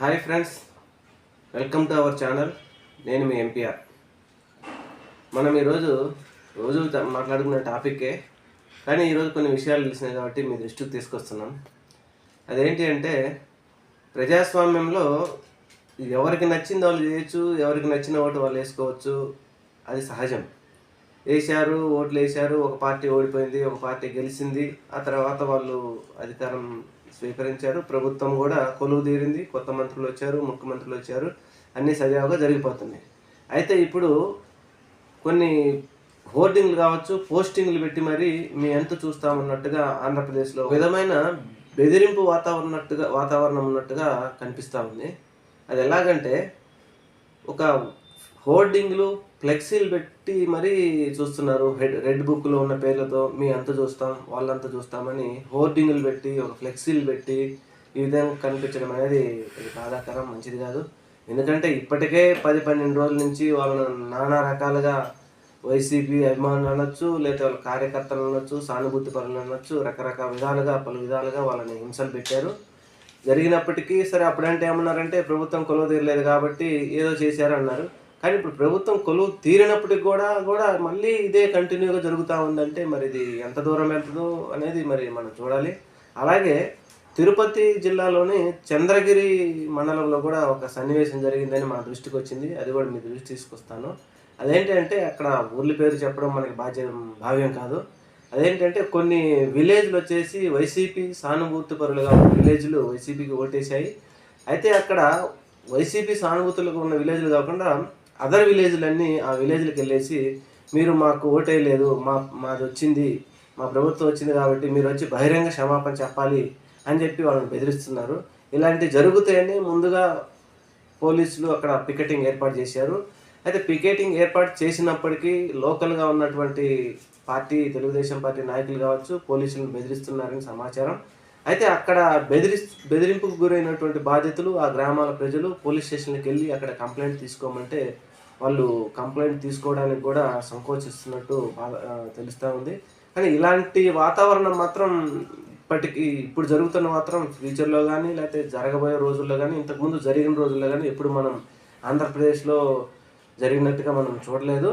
Hi friends welcome to our channel. నేను మీ MPR మనం ఈరోజు రోజు మాట్లాడుకున్న టాపిక్కే కానీ ఈరోజు కొన్ని విషయాలు తెలిసినాయి కాబట్టి మీ దృష్టికి తీసుకొస్తున్నాం. అదేంటి అంటే ప్రజాస్వామ్యంలో ఎవరికి నచ్చింది వాళ్ళు చేయొచ్చు ఎవరికి నచ్చిన ఓటు వాళ్ళు వేసుకోవచ్చు అది సహజం. వేశారు ఓట్లు వేశారు ఒక పార్టీ ఓడిపోయింది ఒక పార్టీ గెలిచింది ఆ తర్వాత వాళ్ళు అధికారం స్వీకరించారు. ప్రభుత్వం కూడా కొలువు తీరింది. కొత్త మంత్రులు వచ్చారు ముఖ్యమంత్రులు వచ్చారు. అన్నీ సజావుగా జరిగిపోతున్నాయి. అయితే ఇప్పుడు కొన్ని హోర్డింగ్లు కావచ్చు పోస్టింగ్లు పెట్టి మరి మీ ఎంత చూస్తామన్నట్టుగా ఆంధ్రప్రదేశ్లో ఒక విధమైన బెదిరింపు వాతావరణట్టుగా వాతావరణం ఉన్నట్టుగా కనిపిస్తూ ఉంది. అది ఎలాగంటే ఒక హోర్డింగ్లు ఫ్లెక్సీలు పెట్టి మరీ చూస్తున్నారు. హెడ్ రెడ్ బుక్లో ఉన్న పేర్లతో మీ అంత చూస్తాం వాళ్ళంతా చూస్తామని హోర్డింగ్లు పెట్టి ఒక ఫ్లెక్సీలు పెట్టి ఈ విధంగా కనిపించడం అనేది బాధాకరం మంచిది కాదు. ఎందుకంటే ఇప్పటికే పది పన్నెండు రోజుల నుంచి వాళ్ళను నానా రకాలుగా వైసీపీ అభిమానులు అనొచ్చు లేకపోతే వాళ్ళ కార్యకర్తలు అనొచ్చు సానుభూతి పరులు అనొచ్చు రకరకాల విధాలుగా పలు విధాలుగా వాళ్ళని హింసలు పెట్టారు. జరిగినప్పటికీ సరే అప్పుడంటే ఏమన్నారంటే ప్రభుత్వం కొలువు తీరలేదు కాబట్టి ఏదో చేశారు అన్నారు కానీ ఇప్పుడు ప్రభుత్వం కొలువు తీరినప్పటికి కూడా కూడా మళ్ళీ ఇదే కంటిన్యూగా జరుగుతూ ఉందంటే మరి ఇది ఎంత దూరం వెళ్తుందో అనేది మరి మనం చూడాలి. అలాగే తిరుపతి జిల్లాలోని చంద్రగిరి మండలంలో కూడా ఒక సన్నివేశం జరిగిందని మన దృష్టికి వచ్చింది. అది కూడా మీ దృష్టి తీసుకొస్తాను. అదేంటంటే అక్కడ ఊర్ల పేరు చెప్పడం మనకి బాధ్యం భావ్యం కాదు. అదేంటంటే కొన్ని విలేజ్లు వచ్చేసి వైసీపీ సానుభూతి పరులుగా ఉన్న విలేజ్లు వైసీపీకి ఓటేశాయి. అయితే అక్కడ వైసీపీ సానుభూతులకు ఉన్న విలేజ్లు కాకుండా అదర్ విలేజ్లన్నీ ఆ విలేజ్లకు వెళ్ళేసి మీరు మాకు ఓటేయలేదు మా మాది వచ్చింది మా ప్రభుత్వం వచ్చింది కాబట్టి మీరు వచ్చి బహిరంగ క్షమాపణ చెప్పాలి అని చెప్పి వాళ్ళని బెదిరిస్తున్నారు. ఇలాంటివి జరుగుతాయని ముందుగా పోలీసులు అక్కడ పికెటింగ్ ఏర్పాటు చేశారు. అయితే పికెటింగ్ ఏర్పాటు చేసినప్పటికీ లోకల్గా ఉన్నటువంటి పార్టీ తెలుగుదేశం పార్టీ నాయకులు కావచ్చు పోలీసులను బెదిరిస్తున్నారని సమాచారం. అయితే అక్కడ బెదిరి బెదిరింపుకు గురైనటువంటి బాధితులు ఆ గ్రామాల ప్రజలు పోలీస్ స్టేషన్కి వెళ్ళి అక్కడ కంప్లైంట్ తీసుకోమంటే వాళ్ళు కంప్లైంట్ తీసుకోవడానికి కూడా సంకోచిస్తున్నట్టు తెలుస్తూ ఉంది. కానీ ఇలాంటి వాతావరణం మాత్రం ఇప్పటికీ ఇప్పుడు జరుగుతున్న మాత్రం ఫ్యూచర్లో కానీ లేకపోతే జరగబోయే రోజుల్లో కానీ ఇంతకుముందు జరిగిన రోజుల్లో కానీ ఎప్పుడు మనం ఆంధ్రప్రదేశ్లో జరిగినట్టుగా మనం చూడలేదు.